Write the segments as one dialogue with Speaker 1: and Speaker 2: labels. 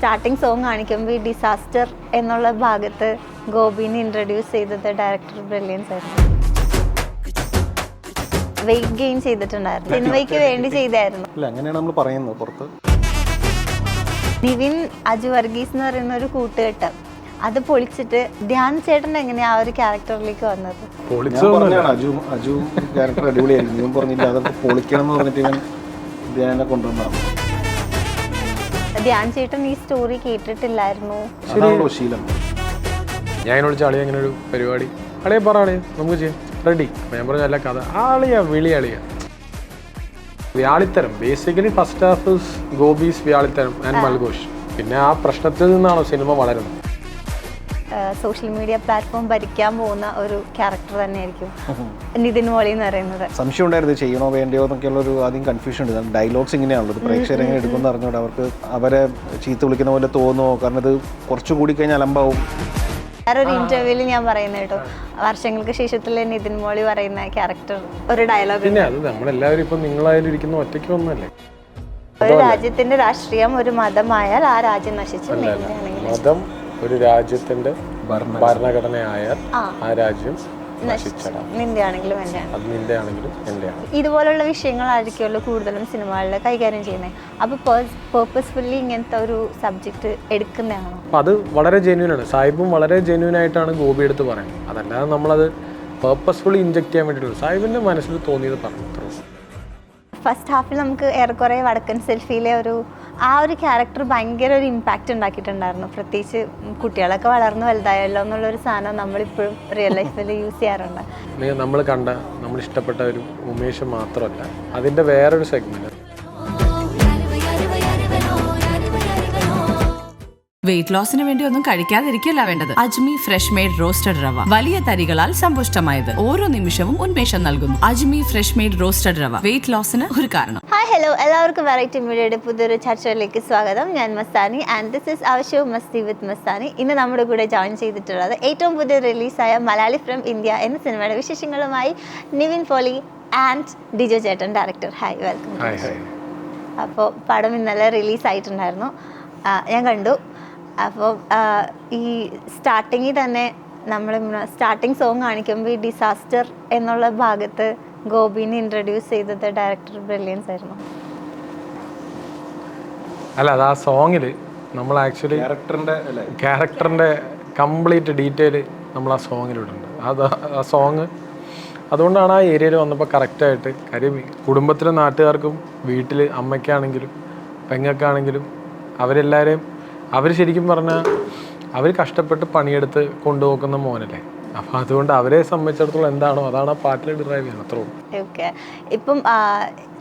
Speaker 1: Starting song കാണിക്കുമ്പോൾ ഈ disaster എന്നുള്ള ഭാഗത്ത് ഗോപിനെ ഇൻട്രൊഡ്യൂസ് ചെയ്തത് ഡയറക്ടർ ബ്രില്യൻസ് ആയിരുന്നു വെയിറ്റ് ഗെയിൻ ചെയ്തിട്ടുണ്ടായിരുന്നു. സിനിമയ്ക്ക് വേണ്ടി ചെയ്തായിരുന്നു.
Speaker 2: അല്ല അങ്ങനെയാണ് നമ്മൾ പറയുന്നത് പുറത്ത്?
Speaker 1: നിവിൻ അജു വർഗീസ് എന്ന് പറയുന്ന ഒരു കൂട്ടുകെട്ട്. അത് പൊളിച്ചിട്ട് ധ്യാൻ ചേട്ടൻ എങ്ങനെയാ ആ ഒരു ക്യാരക്ടറിലേക്ക് വന്നത്?
Speaker 2: അജു അജു ക്യാരക്ടർ അടിപൊളിയായിരുന്നു. പറഞ്ഞില്ല അതൊക്കെ പൊളിക്കണം എന്ന് പറഞ്ഞിട്ട് ഇവൻ ധ്യാനെ കൊണ്ടുവന്നതാണ്.
Speaker 1: ധ്യാൻ ചേട്ടൻ ഈ സ്റ്റോറി കേട്ടിട്ടില്ലായിരുന്നു.
Speaker 2: അതാണല്ലോ ശീലം.
Speaker 3: ഞാൻ എന്നോട് ചളിയ അങ്ങനെ ഒരു പരിപാടി. അളിയെ പറ അളിയ. നമുക്ക് ചെയ്യാം. റെഡി ഞാൻ പറഞ്ഞ അല്ല കഥ. ആളിയ വിളി അളിയ. വ്യാളിത്തരം. ബേസിക്കലി ഫസ്റ്റ് ഹാഫ് ഗോബീസ് വ്യാളിത്തരം ആൻഡ് മൽഘോഷ്. പിന്നെ ആ പ്രശ്നത്തിൽ നിന്നാണോ സിനിമ വളരുന്നത്.
Speaker 1: സോഷ്യൽ മീഡിയ പ്ലാറ്റ്ഫോം ഭരിക്കാൻ പോകുന്ന ഒരു ക്യാരക്ടർ തന്നെയായിരിക്കും നിതിൻ മോളി എന്ന് പറയുന്നത്.
Speaker 2: സംശയം ഉണ്ടായിരുന്നു ചെയ്യണോ വേണ്ടയോ എന്നൊക്കെയുള്ള ഒരു ആദ്യം കൺഫ്യൂഷൻ ഉണ്ട്. ഡയലോഗ്സ് ഇങ്ങനെയാണല്ലോ. പ്രേക്ഷകരെ എങ്ങനെ എടുക്കുമെന്ന് അവർക്ക് അവരെ ചീത്ത വിളിക്കുന്ന പോലെ തോന്നുമോ കാരണം ഇത് കുറച്ചു കൂടി കഴിഞ്ഞാൽ അലമ്പാവും.
Speaker 1: വേറൊരു ഇന്റർവ്യൂവിൽ ഞാൻ പറയുന്നത് കേട്ടോ. വർഷങ്ങൾക്ക് ശേഷത്തിൽ നിതിൻ മോളി പറയുന്ന ക്യാരക്ടർ ഒരു ഡയലോഗ്
Speaker 3: പിന്നെ അത് നമ്മളെല്ലാവരും ഇപ്പൊ നിങ്ങളായാലും ഇരിക്കുന്ന ഒറ്റയ്ക്ക് ഒന്നല്ലേ
Speaker 1: ഒരു രാജ്യത്തിന്റെ രാഷ്ട്രീയം ഒരു മതമായാൽ ആ രാജ്യം നശിച്ചു
Speaker 3: മതം ഒരു രാജ്യത്തിന്റെ ഭരണഘടനയായാൽ
Speaker 1: ആ.
Speaker 3: ആ രാജ്യം
Speaker 1: ഇതുപോലുള്ള വിഷയങ്ങളായിരിക്കുമല്ലോ കൂടുതലും സിനിമകളിൽ കൈകാര്യം ചെയ്യുന്നത്. അപ്പൊ പേർപ്പസ്ഫുള്ളി ഇങ്ങനത്തെ ഒരു സബ്ജക്ട് എടുക്കുന്നതാണോ?
Speaker 3: അപ്പം അത് വളരെ ജെന്യൂൻ ആണ്. സാഹിബും വളരെ ജെന്യൂൻ ആയിട്ടാണ് ഗോപി എടുത്ത് പറയുന്നത്. അതല്ലാതെ നമ്മളത് പേർപ്പസ്ഫുള്ളി ഇഞ്ചെക്ട് ചെയ്യാൻ വേണ്ടിയിട്ടുള്ളൂ സാഹിബിന്റെ മനസ്സിൽ തോന്നിയത് പറഞ്ഞു
Speaker 1: ഫസ്റ്റ് ഹാഫിൽ നമുക്ക് ഏറെക്കുറെ വടക്കൻ സെൽഫിയിലെ ഒരു ആ ഒരു ക്യാരക്ടർ ഭയങ്കര ഒരു ഇമ്പാക്റ്റ് ഉണ്ടാക്കിയിട്ടുണ്ടായിരുന്നു. പ്രത്യേകിച്ച് കുട്ടികളൊക്കെ വളർന്നു വലുതായല്ലോ എന്നുള്ളൊരു സാധനം നമ്മളിപ്പോഴും റിയൽ ലൈഫിൽ യൂസ് ചെയ്യാറുണ്ട്.
Speaker 3: നമ്മൾ കണ്ട നമ്മൾ ഇഷ്ടപ്പെട്ട ഒരു ഉമേഷ് മാത്രമല്ല അതിന്റെ വേറൊരു സെഗ്മെന്റ്
Speaker 4: വെയിറ്റ് ലോസിന് വേണ്ടി ഒന്നും കഴിക്കാതിരിക്കല്ല വേണ്ടത്. അജ്മി ഫ്രഷ് മെയ്ഡ് റോസ്റ്റഡ് റവ. വലിയ തരികളാൽ സമ്പുഷ്ടമായത്. ഓരോ നിമിഷവും ഉന്മേഷം നൽകുന്നു. Ajmi fresh made roasted rava. Weight ലോസിന് ഒരു കാരണം.
Speaker 1: ഹായ് ഹലോ എല്ലാവർക്കും വെറൈറ്റി മീഡിയയുടെ പുതിയൊരു ചർച്ചയിലേക്ക് സ്വാഗതം. ഞാൻ മസ്താനി ആൻഡ് ദിസ് ഇസ് ആവശ്യവും മസ്തി വിത്ത് മസ്താനി. ഇന്ന് നമ്മുടെ കൂടെ ജോയിൻ ചെയ്തിട്ടുള്ളത് ഏറ്റവും പുതിയ റിലീസായ മലയാളി ഫ്രം ഇന്ത്യ എന്ന സിനിമയുടെ വിശേഷങ്ങളുമായി നിവിൻ പോളി ആൻഡ് ഡിജോ ചേട്ടൻ ഡയറക്ടർ ഹായ് വെൽക്കം അപ്പോൾ പടം ഇന്നലെ റിലീസായിട്ടുണ്ടായിരുന്നു ഞാൻ കണ്ടു. അപ്പോൾ ഈ സ്റ്റാർട്ടിങ്ങിൽ തന്നെ നമ്മൾ സ്റ്റാർട്ടിങ് സോങ് കാണിക്കുമ്പോൾ ഈ ഡിസാസ്റ്റർ എന്നുള്ള ഭാഗത്ത് ഗോപിനെ ഇൻട്രൊഡ്യൂസ് ചെയ്തത് ഡയറക്ടർ ബ്രില്യൻസ് ആയിരുന്നു.
Speaker 3: അല്ല അത് ആ സോങ്ങിൽ നമ്മൾ ആക്ച്വലി
Speaker 2: ക്യാരക്ടറിന്റെ
Speaker 3: ക്യാരക്ടറിന്റെ കംപ്ലീറ്റ് ഡീറ്റെയിൽ നമ്മൾ ആ സോങ്ങിലിടുന്നുണ്ട് അത് ആ സോങ് അതുകൊണ്ടാണ് ആ ഏരിയയിൽ വന്നപ്പോൾ കറക്റ്റായിട്ട് കാര്യം കുടുംബത്തിലെ നാട്ടുകാർക്കും വീട്ടിൽ അമ്മയ്ക്കാണെങ്കിലും പെങ്ങൾക്കാണെങ്കിലും അവരെല്ലാവരെയും അവർ ശരിക്കും പറഞ്ഞാൽ അവർ കഷ്ടപ്പെട്ട് പണിയെടുത്ത് കൊണ്ടുപോക്കുന്ന മോനല്ലേ. അപ്പൊ അതുകൊണ്ട് അവരെ സംബന്ധിച്ചിടത്തോളം എന്താണോ അതാണ് ആ പാട്ടിലെ ഡ്രൈവ് ചെയ്യുന്നത് അത്രേ
Speaker 1: ഓക്കെ. ഇപ്പം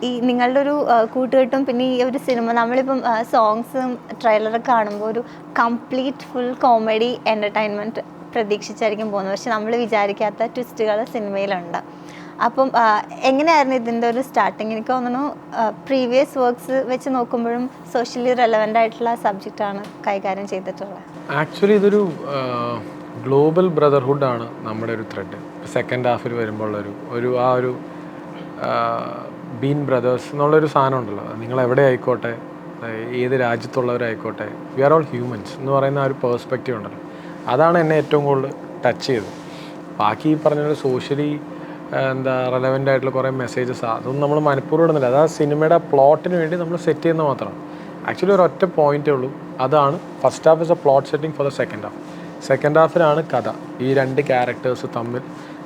Speaker 1: ഈ നിങ്ങളുടെ ഒരു കൂട്ടുകെട്ടും പിന്നെ ഈ ഒരു സിനിമ നമ്മളിപ്പം സോങ്സും ട്രെയിലറൊക്കെ കാണുമ്പോൾ ഒരു കംപ്ലീറ്റ് ഫുൾ കോമഡി എന്റർടൈൻമെന്റ് പ്രതീക്ഷിച്ചായിരിക്കും പോകുന്നത്. പക്ഷെ നമ്മൾ വിചാരിക്കാത്ത ട്വിസ്റ്റുകൾ സിനിമയിലുണ്ട്. അപ്പം എങ്ങനെയായിരുന്നു ഇതിന്റെ ഒരു സ്റ്റാർട്ടിങ് എനിക്ക് തോന്നുന്നു പ്രീവിയസ് വർക്ക്സ് വെച്ച് നോക്കുമ്പോഴും സോഷ്യലി റെലവെന്റ് ആയിട്ടുള്ള സബ്ജക്റ്റാണ് കൈകാര്യം ചെയ്തിട്ടുള്ളത്.
Speaker 3: ആക്ച്വലി ഇതൊരു ഗ്ലോബൽ ബ്രദർഹുഡാണ് നമ്മുടെ ഒരു ത്രെഡ് സെക്കൻഡ് ഹാഫിൽ വരുമ്പോൾ ഒരു ഒരു ആ ഒരു ബീൻ ബ്രദേഴ്സ് എന്നുള്ളൊരു സാധനം ഉണ്ടല്ലോ. നിങ്ങൾ എവിടെ ആയിക്കോട്ടെ ഏത് രാജ്യത്തുള്ളവരായിക്കോട്ടെ വി ആർ ഓൾ ഹ്യൂമൻസ് എന്ന് പറയുന്ന ആ ഒരു പേഴ്സ്പെക്റ്റീവ് ഉണ്ടല്ലോ. അതാണ് എന്നെ ഏറ്റവും കൂടുതൽ ടച്ച് ചെയ്തത്. ബാക്കി ഈ പറഞ്ഞൊരു സോഷ്യലി എന്താ റെലവെന്റ് ആയിട്ടുള്ള കുറേ മെസ്സേജസ് അതൊന്നും നമ്മൾ മനഃപൂർവം ഇടുന്നില്ല. അത് ആ സിനിമയുടെ പ്ലോട്ടിന് വേണ്ടി നമ്മൾ സെറ്റ് ചെയ്യുന്ന മാത്രമാണ് ആക്ച്വലി ഒരു ഒറ്റ പോയിന്റേ ഉള്ളൂ. അതാണ് first half is a plot setting for the second half second ഹാഫിലാണ് കഥ. ഈ രണ്ട് ക്യാരക്ടേഴ്സ് തമ്മിൽ.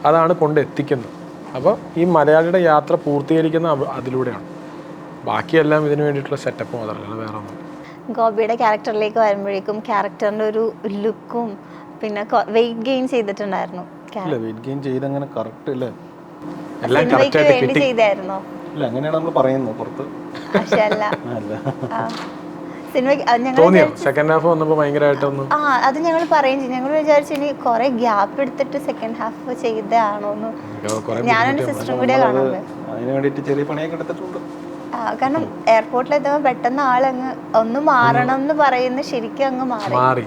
Speaker 3: അതാണ് കൊണ്ടെത്തിക്കുന്നത് അപ്പോൾ ഈ മലയാളിയുടെ യാത്ര പൂർത്തീകരിക്കുന്ന അതിലൂടെയാണ്. ബാക്കിയെല്ലാം ഇതിന് വേണ്ടിയിട്ടുള്ള സെറ്റപ്പ് മാത്രമല്ല വേറെ ഒന്നും
Speaker 1: ഗോപിയുടെ ക്യാരക്ടറിലേക്ക് വരുമ്പോഴേക്കും ക്യാരക്ടറിന്റെ ഒരു ലുക്കും പിന്നെ വെയിറ്റ് ഗെയിൻ ചെയ്തിട്ടുണ്ടായിരുന്നു.
Speaker 2: ഇല്ല വെയിറ്റ് ഗെയിൻ ചെയ്ത് അങ്ങനെ കറക്റ്റ് ഇല്ല.
Speaker 3: എല്ലാം കിട്ടി.
Speaker 1: ചെയ്തായിരുന്നോ?
Speaker 2: ഇല്ല അങ്ങനെയാണ് നമ്മൾ പറയുന്നത് പുറത്ത്?
Speaker 3: തോന്നിയോ? സെക്കൻഡ് ഹാഫ് വന്നപ്പോ ഭയങ്കരമായിട്ടൊന്ന്
Speaker 1: ആ അത് ഞങ്ങൾ പറയും ചെയ്യും. ഞങ്ങൾ വിചാരിച്ചു ഇനി കുറെ ഗ്യാപ്പ് എടുത്തിട്ട് സെക്കൻഡ് ഹാഫ് ചെയ്തതാണോന്ന്.
Speaker 3: ഞാനൊരു
Speaker 1: ഞാനും സിസ്റ്ററും കൂടെ കാണുന്നത്. കാരണം എയർപോർട്ടിൽ എത്തുമ്പോൾ പെട്ടെന്ന് ആളങ്ങ് ഒന്ന് മാറണം എന്ന് പറയുന്ന ശരിക്കും അങ്ങ് മാറി.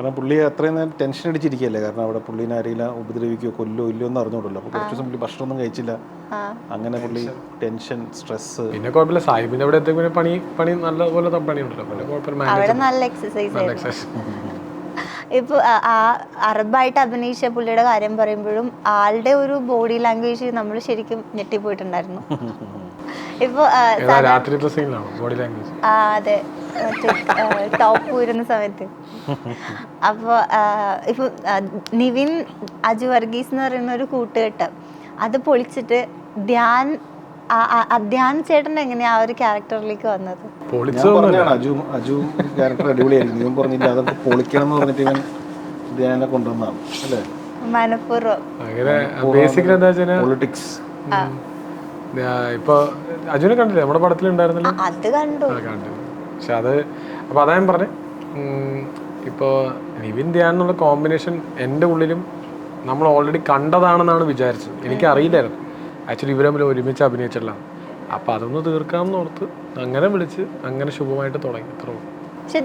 Speaker 2: കാരണം പുള്ളി അത്രയും നേരം ടെൻഷൻ അടിച്ചിരിക്കുകയല്ലേ? കാരണം അവിടെ പുള്ളിനെ ആരെങ്കിലും ഉപദ്രവിക്കുകയോ കൊല്ലോ ഇല്ലയോ എന്ന് അറിഞ്ഞോളൂ അപ്പോൾ കുറച്ച് ദിവസം പുള്ളി ഭക്ഷണമൊന്നും കഴിച്ചില്ല.
Speaker 1: ആ.
Speaker 2: അങ്ങനെ പുള്ളി ടെൻഷൻ സ്ട്രെസ്
Speaker 3: പിന്നെ കുഴപ്പമില്ല. സാഹിബിന്റെ അവിടെ പിന്നെ പണി പണി നല്ലപോലെ പണിയുണ്ടല്ലോ. പിന്നെ കുഴപ്പമില്ല.
Speaker 1: നല്ല എക്സസൈസ് ആയിരുന്നു
Speaker 3: എക്സസൈസ്
Speaker 1: ഇപ്പൊ ആ- അറബായിട്ട് അഭിനയിച്ച പുള്ളിയുടെ കാര്യം പറയുമ്പോഴും ആളുടെ ഒരു ബോഡി ലാംഗ്വേജ് നമ്മൾ ശരിക്കും ഞെട്ടിപ്പോയിട്ടുണ്ടായിരുന്നു. ഇപ്പൊ ആ,
Speaker 3: ഏതാ രാത്രിത്തെ സീനിലാണോ ബോഡി ലാംഗ്വേജ്
Speaker 1: അതെ. ടോപ്പ് വരുന്ന സമയത്ത്. അപ്പോൾ ഇപ്പൊ നിവിൻ അജു വർഗീസ് എന്ന് പറയുന്ന ഒരു കൂട്ടുകെട്ട് അത് പൊളിച്ചിട്ട് ധ്യാൻ ധ്യാൻ ചേട്ടൻ എങ്ങനെയാ ആ ഒരു ക്യാരക്ടറിലേക്ക് വന്നത്?
Speaker 2: ഞാൻ പറഞ്ഞാണ് അജു അജു ക്യാരക്ടർ അടിപൊളിയായിരുന്നു. ഇവൻ പറഞ്ഞില്ല അതൊക്കെ പൊളിക്കണം എന്ന് പറഞ്ഞിട്ട് ഇവൻ ധ്യാനെ കൊണ്ടുവന്നാണ് അല്ലേ?
Speaker 3: മനഃപൂർവം. ബേസിക്കലി എന്താ വെച്ചാൽ
Speaker 2: പൊളിറ്റിക്സ്
Speaker 3: ഇപ്പൊ അജുനെ കണ്ടില്ലേ? നമ്മുടെ പടത്തിലുണ്ടായിരുന്നല്ലോ
Speaker 1: അത് കണ്ടു.
Speaker 3: കണ്ടു. പക്ഷെ അത് അപ്പോൾ അതാ ഞാൻ പറഞ്ഞേ. ഇപ്പോൾ നിവിൻ ധ്യാൻ എന്നുള്ള കോമ്പിനേഷൻ എന്റെ ഉള്ളിലും നമ്മൾ ഓൾറെഡി കണ്ടതാണെന്നാണ് വിചാരിച്ചത്. എനിക്ക് അറിയില്ലായിരുന്നു ആക്ച്വലി ഇവരെ തമ്മിൽ ഒരുമിച്ച് അഭിനയിച്ചിട്ടില്ല അപ്പോൾ അതൊന്ന് തീർക്കാമെന്ന് ഓർത്ത് അങ്ങനെ വിളിച്ച് അങ്ങനെ ശുഭമായിട്ട് തുടങ്ങി. അത്ര
Speaker 1: പക്ഷെ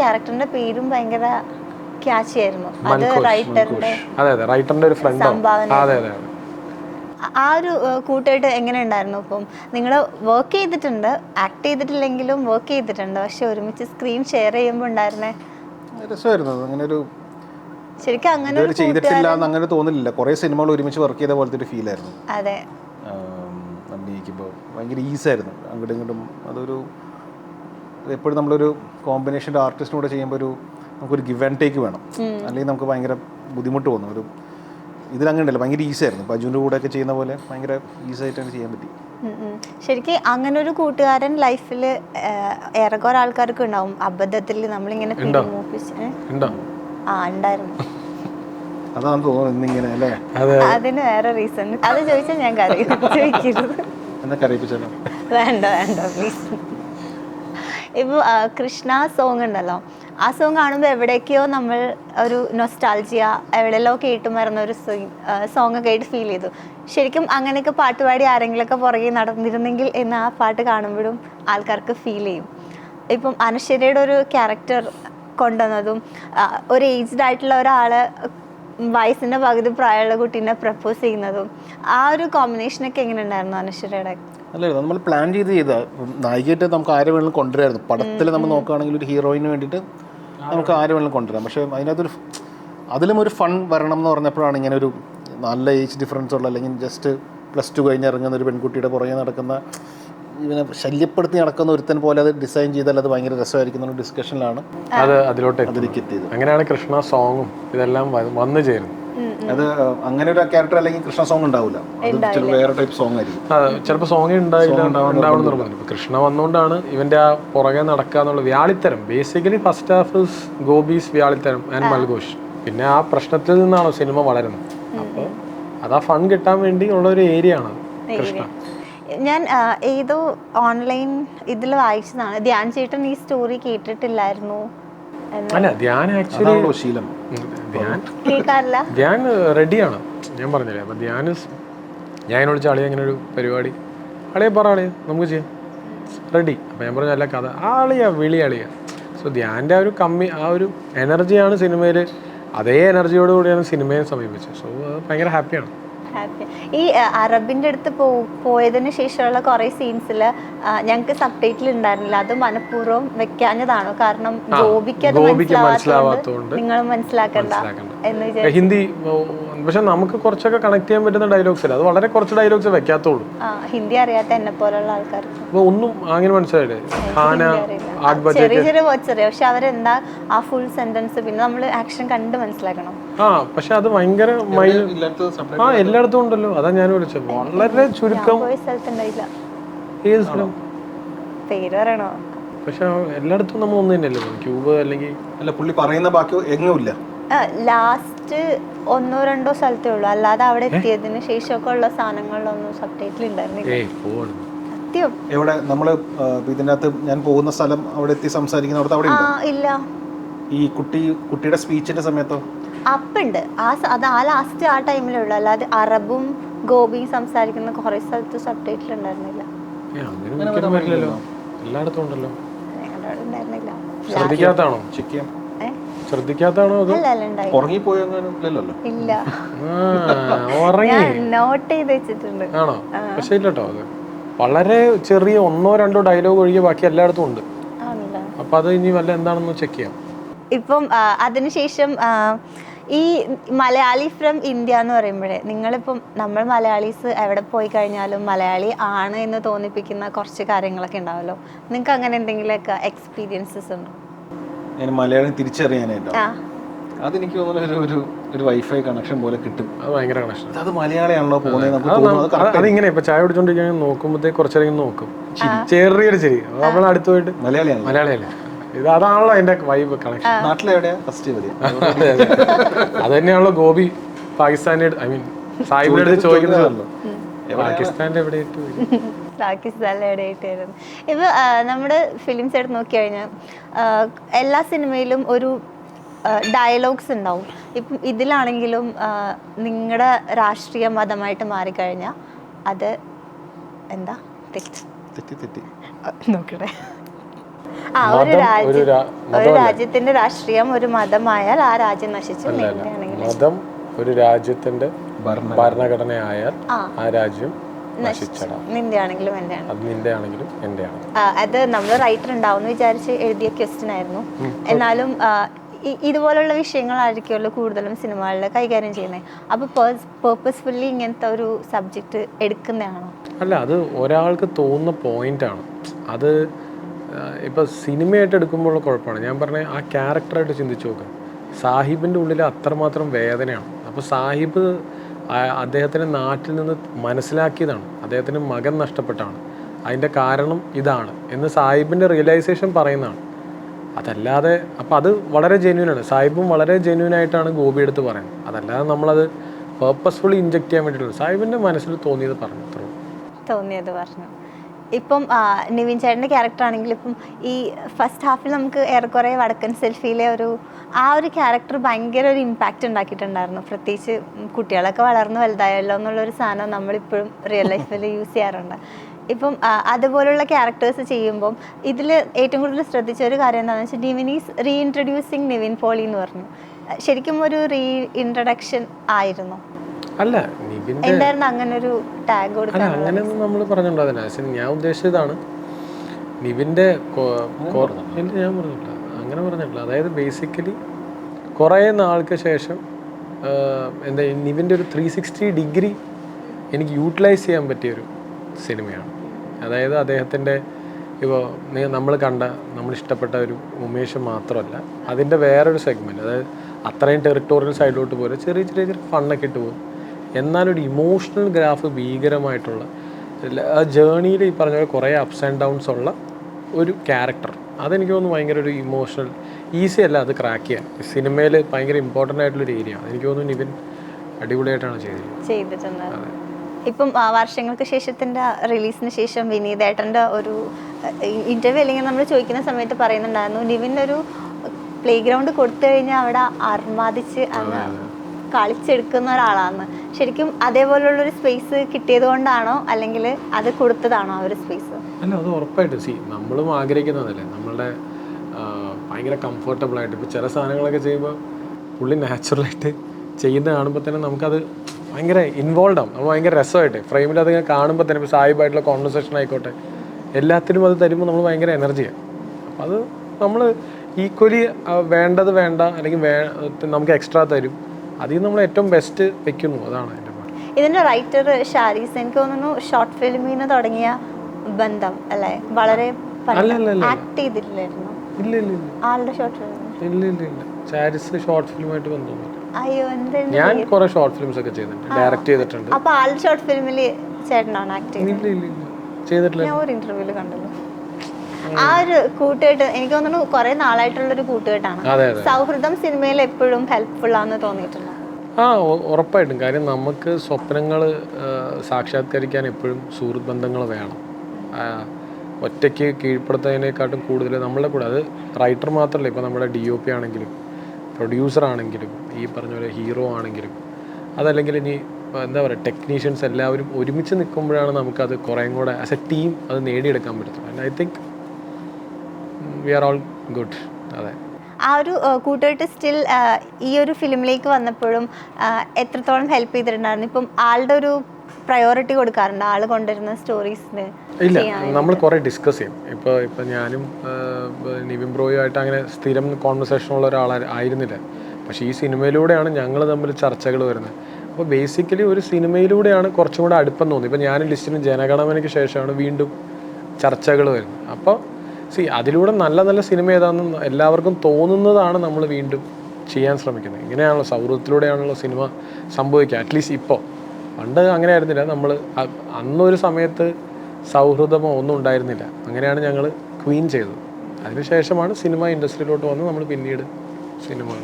Speaker 1: ക്യാരക്ടറിന്റെ പേരും ഭയങ്കര ക്യാച്ചി ആയിരുന്നു. അത് റൈറ്ററിന്റെ
Speaker 3: അതെ അതെ റൈറ്ററിന്റെ ഒരു ഫ്രണ്ട് അതെ അതെ
Speaker 1: ആ ഒരു കൂട്ടായിട്ട് എങ്ങനെ ഉണ്ടായിരുന്നു? ഇപ്പം നിങ്ങൾ വർക്ക് ചെയ്തിട്ടുണ്ട് ആക്ട് ചെയ്തിട്ടില്ലെങ്കിലും വർക്ക് ചെയ്തിട്ടുണ്ട്. പക്ഷെ ഒരുമിച്ച് സ്ക്രീൻ ഷെയർ ചെയ്യുമ്പോൾ ഉണ്ടായിരുന്നേ?
Speaker 2: രസമായിരുന്നു. അങ്ങനെ ഒരു
Speaker 1: ശരിക്കും അങ്ങനെ ഒരു
Speaker 2: ചെയ്തിട്ടില്ല എന്ന് അങ്ങനെ തോന്നില്ല കുറേ സിനിമകൾ ഒരുമിച്ച് വർക്ക് ചെയ്ത പോലത്തെ ഒരു ഫീൽ ആയിരുന്നു.
Speaker 1: അതെ.
Speaker 2: അഭിനയിക്കുമ്പോൾ ഭയങ്കര ഈസായിരുന്നു അങ്ങോട്ടും ഇങ്ങോട്ടും അതൊരു എപ്പോഴും നമ്മളൊരു കോമ്പിനേഷന്റെ ആർട്ടിസ്റ്റിനൂടെ ചെയ്യുമ്പോൾ ഒരു നമുക്കൊരു ഗിവ് ആൻഡ് ടേക്ക് വേണം. അല്ലെങ്കിൽ നമുക്ക് ഭയങ്കര ബുദ്ധിമുട്ട് തോന്നും. ഒരു ഇതിലങ്ങനെയല്ല ഭയങ്കര ഈസി ആയിരുന്നു. ബജുവിന്റെ കൂടെ ഒക്കെ ചെയ്യുന്ന പോലെ ഭയങ്കര ഈസി ആയിട്ടാണ് ചെയ്യാൻ പറ്റി.
Speaker 1: ശരിക്കും അങ്ങനെ ഒരു കൂട്ടുകാരൻ ലൈഫിൽ ഏറെക്കുറെ ആൾക്കാർക്ക് ഉണ്ടാവും. അബദ്ധത്തിൽ നമ്മളിങ്ങനെ ആ ഉണ്ടായിരുന്നു.
Speaker 2: അതാണ് തോന്നുന്നത് ഇന്നിങ്ങനെ അല്ലേ?
Speaker 1: അതിന് വേറെ റീസൺ അത് ചോദിച്ചാൽ ഞാൻ ചോദിക്കരുത്. വേണ്ട വേണ്ട പ്ലീസ് ഇപ്പോൾ കൃഷ്ണ സോങ് ഉണ്ടല്ലോ. ആ സോങ് കാണുമ്പോൾ എവിടേക്കോ നമ്മൾ ഒരു നൊസ്റ്റാൾജിയ എവിടെല്ലോ കേട്ട് മറന്ന ഒരു സോങ് ഒക്കെ ആയിട്ട് ഫീൽ ചെയ്തു. ശരിക്കും അങ്ങനെയൊക്കെ പാട്ട് പാടി ആരെങ്കിലുമൊക്കെ പുറകെ നടന്നിരുന്നെങ്കിൽ എന്ന് ആ പാട്ട് കാണുമ്പോഴും ആൾക്കാർക്ക് ഫീൽ ചെയ്യും. ഇപ്പം അനശ്വരയുടെ ഒരു ക്യാരക്ടർ കൊണ്ടുവന്നതും ഒരു ഏജ്ഡ് ആയിട്ടുള്ള ഒരാൾ വയസ്സിന്റെ പകുതി പ്രായമുള്ള കുട്ടീനെ പ്രപ്പോസ് ചെയ്യുന്നതും ആ ഒരു കോമ്പിനേഷനൊക്കെ എങ്ങനെ ഉണ്ടായിരുന്നു അനശ്വരയുടെ
Speaker 2: അല്ല നമ്മൾ പ്ലാൻ ചെയ്ത് ചെയ്ത. നായികയായിട്ട് നമുക്ക് ആരെ വേണമെങ്കിലും കൊണ്ടുവരായിരുന്നു പടത്തിൽ നമ്മൾ നോക്കുകയാണെങ്കിൽ ഒരു ഹീറോയിന് വേണ്ടിയിട്ട് നമുക്ക് ആരെ വേണമെങ്കിലും കൊണ്ടുവരാം. പക്ഷേ അതിനകത്തൊരു അതിലും ഒരു ഫൺ വരണം എന്ന് പറഞ്ഞപ്പോഴാണ് ഇങ്ങനെ ഒരു നല്ല ഏജ് ഡിഫറൻസ് ഉള്ള അല്ലെങ്കിൽ ജസ്റ്റ് പ്ലസ് ടു കഴിഞ്ഞ് ഇറങ്ങുന്ന ഒരു പെൺകുട്ടിയുടെ പുറകെ നടക്കുന്ന ഇവനെ ശല്യപ്പെടുത്തി നടക്കുന്ന ഒരുത്തൻ പോലെ അത് ഡിസൈൻ ചെയ്താൽ അത് ഭയങ്കര രസമായിരിക്കും ഒരു ഡിസ്കഷനിലാണ്
Speaker 3: അത് അതിലോട്ട്.
Speaker 2: അതിലേക്ക് എത്തിയത്.
Speaker 3: അങ്ങനെയാണ് കൃഷ്ണ സോങ്ങും ഇതെല്ലാം വന്നു ചേരുന്നത്.
Speaker 2: അത് അങ്ങനെ ഒരു ക്യാരക്ടർ അല്ലെങ്കിൽ കൃഷ്ണ സോങ് ഉണ്ടാവില്ല. അത് വേറെ ടൈപ്പ് സോങ് ആയിരിക്കും.
Speaker 3: ചിലപ്പോൾ സോങ്ങേ ഉണ്ടായില്ല ഉണ്ടാവണം നിർബന്ധം കൃഷ്ണ വന്നുകൊണ്ടാണ് ഇവന്റെ ആ പുറകെ നടക്കുക എന്നുള്ള വ്യാളിത്തരം. ബേസിക്കലി ഫസ്റ്റ് ഹാഫ് ഗോപീസ് വ്യാളിത്തരം ആൻഡ് മൽഘോഷ്. പിന്നെ ആ പ്രശ്നത്തിൽ നിന്നാണ് സിനിമ വളരുന്നത്. അപ്പോൾ അത് ആ ഫൺ കിട്ടാൻ വേണ്ടി ഉള്ള ഒരു ഏരിയ ആണ് കൃഷ്ണ.
Speaker 1: ഞാൻ ഏതോ ഓൺലൈൻ ഇതിൽ വായിച്ചതാണ്. ധ്യാൻ ചേട്ടൻ ഈ സ്റ്റോറി കേട്ടിട്ടില്ലായിരുന്നു
Speaker 3: അല്ല ധ്യാൻ ആക്ച്വലി
Speaker 2: ശീലം.
Speaker 3: ധ്യാൻ
Speaker 1: കേൾക്കാറില്ല.
Speaker 3: ധ്യാൻ റെഡിയാണ് ഞാൻ പറഞ്ഞില്ലേ അപ്പം ധ്യാൻ ഞാൻ എന്നോട് വിളിച്ച അളിയ ഇങ്ങനെ ഒരു പരിപാടി. അളിയെ പറ അളിയ നമുക്ക് ചെയ്യാം. റെഡി അപ്പം ഞാൻ പറഞ്ഞ അല്ല കഥ. ആ അളിയ വിളി അളിയ. സോ ധ്യാന്റെ ആ ഒരു കമ്മി ആ ഒരു എനർജിയാണ് സിനിമയിൽ അതേ എനർജിയോടുകൂടിയാണ് സിനിമയെ സമീപിച്ചത്. സോ അത് ഭയങ്കര ഹാപ്പിയാണ്
Speaker 1: ഹാപ്പി. ഈ അറബിന്റെ അറബിന്റെ അടുത്ത് പോ പോയതിന് ശേഷമുള്ള കുറേ സീൻസിൽ ഞങ്ങൾക്ക് സബ് ടൈറ്റിൽ ഉണ്ടായിരുന്നില്ല അത് മനഃപൂർവം വെക്കാഞ്ഞതാണോ? കാരണം ഗോപിക്ക് അത് മനസ്സിലാവാത്തതുകൊണ്ട് നിങ്ങൾ മനസ്സിലാക്കണ്ട. എന്ന് വിചാരിച്ചു.
Speaker 3: ഹിന്ദി പക്ഷെ നമുക്ക് കുറച്ചൊക്കെ കണക്ട് ചെയ്യാൻ പറ്റുന്ന ഡയലോഗ്സ് ഇല്ല അത് വളരെ കുറച്ച് ഡയലോഗ്സ് വെക്കാത്തുള്ളൂ
Speaker 1: ആ ഹിന്ദി അറിയാത്ത എന്നെ പോലുള്ള ആൾക്കാർക്ക്.
Speaker 3: അപ്പോൾ ഒന്നും അങ്ങനെ മനസ്സിലായില്ലേ? ഖാന ചെറിയ ബജറ്റ്.
Speaker 1: ചെറിയ ചെറിയ പക്ഷെ അവരെന്താ ആ ഫുൾ സെന്റൻസ് പിന്നെ നമ്മൾ ആക്ഷൻ കണ്ട് മനസ്സിലാക്കണം.
Speaker 3: ആ പക്ഷെ അത് ഭയങ്കര മൈൽ ആ എല്ലായിടത്തും ഉണ്ടല്ലോ അതാ ഞാൻ വിളിച്ചത്. വളരെ ചുരുക്കം
Speaker 1: പോയ സ്ഥലത്തുണ്ടായില്ല.
Speaker 3: ഏത് സ്ഥലം
Speaker 1: പേര് പറയണോ?
Speaker 3: പക്ഷെ എല്ലായിടത്തും നമ്മൾ ഒന്ന് തന്നെയല്ലേ ക്യൂബ് അല്ലെങ്കിൽ
Speaker 2: അല്ല പുള്ളി പറയുന്ന ബാക്കി എങ്ങുമില്ല
Speaker 1: ലാസ്റ്റ് ഒന്നോ രണ്ടോ സ്ഥലത്തേ ഉള്ളൂ. അല്ലാതെ അവിടെ എത്തിയതിന് ശേഷമൊക്കെ ഉള്ള സാധനങ്ങളിലൊന്നും സബ് ടൈറ്റിൽ ഉണ്ടായിരുന്നില്ല സത്യം.
Speaker 2: എവിടെ? നമ്മൾ ഇതിനകത്ത് ഞാൻ പോകുന്ന സ്ഥലം അവിടെ എത്തി സംസാരിക്കുന്ന അവിടെ
Speaker 1: ആ ഇല്ല.
Speaker 2: ഈ കുട്ടി കുട്ടിയുടെ സ്പീച്ചിന്റെ സമയത്തോ?
Speaker 1: അപ്പുണ്ട്. ആ അത് ആ ലാസ്റ്റ് ആ ടൈമിലേ ഉള്ളൂ. അല്ലാതെ അറബും ഗോപിയും സംസാരിക്കുന്ന കുറെ സ്ഥലത്ത് സബ് ടൈറ്റിൽ ഉണ്ടായിരുന്നില്ല
Speaker 3: എല്ലായിടത്തും ഉണ്ടല്ലോ.
Speaker 1: ഉണ്ടായിരുന്നില്ല.
Speaker 3: ശ്രദ്ധിക്കാത്താണോ
Speaker 1: ചിക്കൻ
Speaker 3: ശ്രദ്ധിക്കാത്താണോ അത്?
Speaker 1: അല്ല അല്ല ഉണ്ടായി
Speaker 2: ഉറങ്ങിപ്പോയെങ്ങാനും ഇല്ലല്ലോ.
Speaker 1: ഇല്ല.
Speaker 3: ആ, ഉറങ്ങി.
Speaker 1: ഞാൻ നോട്ട് ചെയ്ത് വെച്ചിട്ടുണ്ട്.
Speaker 3: ആണോ? പക്ഷേ ഇല്ല അത്. വളരെ ചെറിയ ഒന്നോ രണ്ടോ ഡയലോഗ് ഒഴികെ ബാക്കി എല്ലായിടത്തും ഉണ്ട്. അപ്പൊ അത് ഇനി വല്ല എന്താണെന്ന് ചെക്ക് ചെയ്യാം.
Speaker 1: ഇപ്പം അതിനുശേഷം ഈ മലയാളി ഫ്രം ഇന്ത്യ എന്ന് പറയുമ്പോഴേ നിങ്ങളിപ്പം നമ്മൾ മലയാളീസ് എവിടെ പോയി കഴിഞ്ഞാലും മലയാളി ആണ് എന്ന് തോന്നിപ്പിക്കുന്ന കുറച്ച് കാര്യങ്ങളൊക്കെ ഉണ്ടാവല്ലോ. നിങ്ങൾക്ക് അങ്ങനെ എന്തെങ്കിലുമൊക്കെ എക്സ്പീരിയൻസസ് ഉണ്ടോ?
Speaker 2: ഞാൻ മലയാളം തിരിച്ചറിയാനായിട്ടോ?
Speaker 1: ആ.
Speaker 2: അതെനിക്ക് തോന്നുന്നു ഒരു ഒരു വൈഫൈ കണക്ഷൻ പോലെ കിട്ടും.
Speaker 3: അത് ഭയങ്കര കണക്ഷൻ
Speaker 2: അത് മലയാളിയാണല്ലോ പോകുന്നത്.
Speaker 3: അതിങ്ങനെ ഇപ്പൊ ചായ കുടിച്ചോണ്ടിരിക്കാൻ നോക്കുമ്പോഴത്തേക്ക് കുറച്ചേരം നോക്കും. ചെറിയൊരു ചെറിയ നമ്മൾ അടുത്ത് പോയിട്ട്
Speaker 2: മലയാളിയാണ്
Speaker 3: മലയാളിയല്ലേ? ഇത് അതാണല്ലോ അതിന്റെ വൈബ് കണക്ഷൻ
Speaker 2: നാട്ടിലെവിടെയാ? ഫസ്റ്റ് എവിടെയാ
Speaker 3: അതെ തന്നെയാണല്ലോ ഗോപി പാകിസ്ഥാന്റെ ഐ മീൻ സാഹിബിന്റെ അടുത്ത് ചോദിക്കുന്നതല്ലോ പാകിസ്ഥാന്റെ എവിടെയായിട്ട്
Speaker 1: ഇപ്പൊ നമ്മുടെ ഫിലിംസ് എടുത്ത് നോക്കിക്കഴിഞ്ഞാൽ കഴിഞ്ഞാൽ എല്ലാ സിനിമയിലും ഒരു ഡയലോഗ്സ് ഉണ്ടാവും. ഇപ്പം ഇതിലാണെങ്കിലും നിങ്ങളുടെ രാഷ്ട്രീയ മതമായിട്ട് മാറിക്കഴിഞ്ഞാൽ അത് എന്താ? തെറ്റ്.
Speaker 2: തെറ്റി തെറ്റി.
Speaker 1: നോക്കട്ടെ. ആ ഒരു രാജ്യം ഒരു രാജ്യത്തിന്റെ രാഷ്ട്രീയം ഒരു മതമായാൽ ആ രാജ്യം നശിച്ചു
Speaker 3: മതം ഒരു രാജ്യത്തിന്റെ
Speaker 2: ഭരണ
Speaker 3: ഭരണഘടനയായാൽ
Speaker 1: ആ.
Speaker 3: ആ രാജ്യം
Speaker 1: നിന്റെ ആണെങ്കിലും
Speaker 3: എന്റെ
Speaker 1: അത് നമ്മൾ റൈറ്റർ ഉണ്ടാവും എന്ന് വിചാരിച്ച് എഴുതിയ ക്വസ്റ്റ്യൻ ആയിരുന്നു. എന്നാലും ഇതുപോലുള്ള വിഷയങ്ങളായിരിക്കുമല്ലോ കൂടുതലും സിനിമകളിൽ കൈകാര്യം ചെയ്യുന്നത്. അപ്പോൾ പേർപ്പസ്ഫുള്ളി ഇങ്ങനത്തെ ഒരു സബ്ജക്ട് എടുക്കുന്നതാണോ?
Speaker 3: അല്ല അത് ഒരാൾക്ക് തോന്നുന്ന പോയിന്റ് ആണ്. അത് ആ, ഇപ്പൊ സിനിമയായിട്ട് എടുക്കുമ്പോഴുള്ള കുഴപ്പമാണ്. ഞാൻ പറഞ്ഞ ആ ക്യാരക്ടറായിട്ട് ചിന്തിച്ചു നോക്കുക സാഹിബിന്റെ ഉള്ളിൽ അത്രമാത്രം വേദനയാണ്. അപ്പോൾ സാഹിബ് അദ്ദേഹത്തിന്റെ നാട്ടിൽ നിന്ന് മനസ്സിലാക്കിയതാണ്. അദ്ദേഹത്തിന് മകൻ നഷ്ടപ്പെട്ടാണ്. അതിന്റെ കാരണം ഇതാണ് എന്ന് സാഹിബിന്റെ റിയലൈസേഷൻ പറയുന്നതാണ്. അതല്ലാതെ അപ്പം അത് വളരെ ജെന്യൂനാണ് സാഹിബും വളരെ ജെന്യൂൻ ആയിട്ടാണ് ഗോപി എടുത്ത് പറയുന്നത്. അതല്ലാതെ നമ്മളത് പേർപ്പസ്ഫുള്ളി ഇഞ്ചെക്ട് ചെയ്യാൻ വേണ്ടിയിട്ടുള്ള സാഹിബിന്റെ മനസ്സിൽ തോന്നിയത് പറഞ്ഞു
Speaker 1: തോന്നിയത് പറഞ്ഞു. ഇപ്പം നിവിൻ ചേട്ടന്റെ ക്യാരക്ടർ ആണെങ്കിൽ ഇപ്പം ഈ ഫസ്റ്റ് ഹാഫിൽ നമുക്ക് ഏറെക്കുറെ വടക്കൻ സെൽഫിയിലെ ഒരു ആ ഒരു ക്യാരക്ടർ ഭയങ്കര ഒരു ഇമ്പാക്റ്റ് ഉണ്ടാക്കിയിട്ടുണ്ടായിരുന്നു. പ്രത്യേകിച്ച് കുട്ടികളൊക്കെ വളർന്നു വലുതായല്ലോ എന്നുള്ളൊരു സാധനം നമ്മളിപ്പോഴും റിയൽ ലൈഫിൽ യൂസ് ചെയ്യാറുണ്ട്. ഇപ്പം അതുപോലുള്ള ക്യാരക്ടേഴ്സ് ചെയ്യുമ്പം ഇതിൽ ഏറ്റവും കൂടുതൽ ശ്രദ്ധിച്ച ഒരു കാര്യം എന്താണെന്ന് വെച്ചാൽ Nivin is reintroducing Nivin Pauly എന്ന് പറഞ്ഞു. ശരിക്കും ഒരു റീ ഇൻട്രഡക്ഷൻ ആയിരുന്നു.
Speaker 3: അല്ല
Speaker 1: എന്തായിരുന്നു അങ്ങനെ ഒരു ടാഗ് കൊടുക്കാൻ
Speaker 3: അങ്ങനെയൊന്നും നമ്മൾ പറഞ്ഞിട്ടുണ്ടാവില്ല. അതിനാശം ഞാൻ ഉദ്ദേശിച്ചതാണ് നിവിന്റെ ഞാൻ പറഞ്ഞിട്ടില്ല. അങ്ങനെ പറഞ്ഞിട്ടില്ല. അതായത് ബേസിക്കലി കുറേ നാൾക്ക് ശേഷം എന്താ നിവിന്റെ ഒരു ത്രീ സിക്സ്റ്റി ഡിഗ്രി എനിക്ക് യൂട്ടിലൈസ് ചെയ്യാൻ പറ്റിയ ഒരു സിനിമയാണ്. അതായത് അദ്ദേഹത്തിന്റെ ഇപ്പോൾ നമ്മൾ കണ്ട നമ്മൾ ഇഷ്ടപ്പെട്ട ഒരു ഉമേഷ് മാത്രമല്ല അതിന്റെ വേറൊരു സെഗ്മെന്റ് അതായത് അത്രയും ടെറിട്ടോറിയൽ സൈഡിലോട്ട് പോലെ ചെറിയ ചെറിയ ചെറിയ ഫണ്ണൊക്കെ ഇട്ട് പോകും. എന്നാലൊരു ഇമോഷണൽ ഗ്രാഫ് ഭീകരമായിട്ടുള്ള ആ ജേണിയിൽ ഈ പറഞ്ഞ പോലെ കുറേ അപ്സ് ആൻഡ് ഡൗൺസ് ഉള്ള ഒരു ക്യാരക്ടർ അതെനിക്ക് തോന്നുന്നു ഭയങ്കര ഒരു ഇമോഷണൽ ഈസി അല്ല അത് ക്രാക്ക് ചെയ്യാൻ. സിനിമയിൽ ഭയങ്കര ഇമ്പോർട്ടന്റ് ആയിട്ടുള്ളൊരു ഏരിയ എനിക്ക് തോന്നുന്നു നിവിൻ അടിപൊളിയായിട്ടാണ്
Speaker 1: ചെയ്തത് ഇപ്പം വർഷങ്ങൾക്ക് ശേഷത്തിന്റെ റിലീസിന് ശേഷം വിനീതേട്ടന്റെ ഒരു ഇന്റർവ്യൂ അല്ലെങ്കിൽ നമ്മൾ ചോദിക്കുന്ന സമയത്ത് പറയുന്നുണ്ടായിരുന്നു നിവിന്റെ ഒരു പ്ലേ ഗ്രൗണ്ട് കൊടുത്തു കഴിഞ്ഞാൽ അവിടെ അർമാദിച്ച് അങ്ങ് കളിച്ചെടുക്കുന്ന ഒരാളാണ് ശരിക്കും അതേപോലുള്ള ഒരു സ്പേസ് കിട്ടിയത് കൊണ്ടാണോ അല്ലെങ്കിൽ അത് കൊടുത്തതാണോ ആ ഒരു സ്പേസ്
Speaker 3: അല്ല അത് ഉറപ്പായിട്ടും സി നമ്മളും ആഗ്രഹിക്കുന്നതല്ലേ. നമ്മളുടെ ഭയങ്കര കംഫർട്ടബിൾ ആയിട്ട് ഇപ്പോൾ ചില സാധനങ്ങളൊക്കെ ചെയ്യുമ്പോൾ പുള്ളി നാച്ചുറലായിട്ട് ചെയ്യുന്ന കാണുമ്പോൾ തന്നെ നമുക്കത് ഭയങ്കര ഇൻവോൾവ് ആവും. നമ്മൾ ഭയങ്കര രസമായിട്ട്. ഫ്രെയിമിൽ അത് കാണുമ്പോൾ തന്നെ ഇപ്പോൾ സാഹിബായിട്ടുള്ള കോൺവെർസേഷൻ ആയിക്കോട്ടെ. എല്ലാത്തിനും അത് തരുമ്പോൾ നമ്മൾ ഭയങ്കര എനർജിയാണ് അപ്പോൾ അത് നമ്മൾ ഈക്വലി വേണ്ടത് വേണ്ട അല്ലെങ്കിൽ വേ നമുക്ക് എക്സ്ട്രാ തരും. അതിൽ നമ്മൾ ഏറ്റവും ബെസ്റ്റ് വെക്കുന്നു. അതാണ് എന്റെ.
Speaker 1: ഇതിന്റെ റൈറ്റർ ഷാരീസ് എനിക്ക് തോന്നുന്നു ഷോർട്ട് ഫിലിമിൽ നിന്ന് തുടങ്ങിയ ബന്ധം അല്ലേ? വളരെ. ആക്ട് ചെയ്തിട്ടില്ലായിരുന്നു?
Speaker 3: ഇല്ല ഇല്ല
Speaker 1: ആളുടെ ഷോർട്ട് ഫിലിം
Speaker 3: ഇല്ല ഇല്ല ഇല്ല. ചാരിസ് ഷോർട്ട് ഫിലിമായിട്ട് ബന്ധമൊന്നുമില്ല. ഞാൻ കുറെ ഷോർട്ട് ഫിലിംസ് ഒക്കെ ചെയ്തിട്ടുണ്ട്. ഡയറക്റ്റ് ചെയ്തിട്ടുണ്ട്.
Speaker 1: അപ്പോൾ ആൾ ഷോർട്ട് ഫിലിമിൽ ചേട്ടനാണ് ആക്ട് ചെയ്തത്?
Speaker 3: ഇല്ല ഇല്ല. ചെയ്തിട്ടില്ല.
Speaker 1: ഞാൻ ഒരു ഇന്റർവ്യൂൽ കണ്ടല്ലോ. ആ ഒരു കൂട്ടുകെട്ട് എനിക്ക് തോന്നുന്നു കുറെ നാളായിട്ടുള്ള ഒരു കൂട്ടുകെട്ടാണ് സൗഹൃദം സിനിമയിൽ എപ്പോഴും ഹെൽപ്ഫുൾ ആണെന്ന് തോന്നിയിട്ടുണ്ട്.
Speaker 3: ആ ഉറപ്പായിട്ടും. കാര്യം നമുക്ക് സ്വപ്നങ്ങൾ സാക്ഷാത്കരിക്കാൻ എപ്പോഴും സുഹൃത്ത് ബന്ധങ്ങൾ വേണം. ഒറ്റയ്ക്ക് കീഴ്പ്പെടുത്തതിനേക്കാട്ടും കൂടുതൽ നമ്മളെ കൂടെ. അത് റൈറ്റർ മാത്രമല്ല ഇപ്പോൾ നമ്മുടെ ഡി ഒ പി ആണെങ്കിലും പ്രൊഡ്യൂസർ ആണെങ്കിലും ഈ പറഞ്ഞ പോലെ ഹീറോ ആണെങ്കിലും. അതല്ലെങ്കിൽ ഇനി എന്താ പറയുക ടെക്നീഷ്യൻസ് എല്ലാവരും ഒരുമിച്ച് നിൽക്കുമ്പോഴാണ് നമുക്കത് കുറേയും കൂടെ ആസ് എ ടീം അത് നേടിയെടുക്കാൻ പറ്റത്തുള്ളൂ. And I think we are all good അതെ.
Speaker 1: ആ ഒരു കൂട്ടുകെട്ട് സ്റ്റിൽ ഈ ഒരു ഫിലിമിലേക്ക് വന്നപ്പോഴും എത്രത്തോളം ഹെൽപ്പ് ചെയ്തിട്ടുണ്ടായിരുന്നു? ഇപ്പം ആളുടെ ഒരു പ്രയോറിറ്റി കൊടുക്കാറുണ്ട്? ആൾ കൊണ്ടുവരുന്ന സ്റ്റോറീസിന്
Speaker 3: ഇല്ല നമ്മൾ കുറെ ഡിസ്കസ് ചെയ്യും. ഇപ്പോൾ ഇപ്പോൾ ഞാനും നിവിൻ ബ്രോയും ആയിട്ട് ബ്രോയുമായിട്ട് അങ്ങനെ സ്ഥിരം കോൺവെർസേഷൻ ഉള്ള ഒരാൾ ആയിരുന്നില്ല. പക്ഷേ ഈ സിനിമയിലൂടെയാണ് ഞങ്ങൾ തമ്മിൽ ചർച്ചകൾ വരുന്നത്. അപ്പോൾ ബേസിക്കലി ഒരു സിനിമയിലൂടെയാണ് കുറച്ചും കൂടെ അടുപ്പം തോന്നി ഇപ്പോൾ ഞാൻ ലിസ്റ്റിന് ജനഗണമനയ്ക്ക് ശേഷമാണ് വീണ്ടും ചർച്ചകൾ വരുന്നത്. അപ്പോൾ സി അതിലൂടെ നല്ല നല്ല സിനിമ ഏതാണെന്ന് എല്ലാവർക്കും തോന്നുന്നതാണ് നമ്മൾ വീണ്ടും ചെയ്യാൻ ശ്രമിക്കുന്നത്. ഇങ്ങനെയാണല്ലോ സൗഹൃദത്തിലൂടെയാണല്ലോ സിനിമ സംഭവിക്കുക അറ്റ്ലീസ്റ്റ് ഇപ്പോൾ പണ്ട് അങ്ങനെ ആയിരുന്നില്ല. നമ്മൾ അന്നൊരു സമയത്ത് സൗഹൃദമോ ഒന്നും ഉണ്ടായിരുന്നില്ല. അങ്ങനെയാണ് ഞങ്ങൾ ക്വീൻ ചെയ്തത്. അതിനുശേഷമാണ് സിനിമ ഇൻഡസ്ട്രിയിലോട്ട് വന്ന് നമ്മൾ പിന്നീട് സിനിമകൾ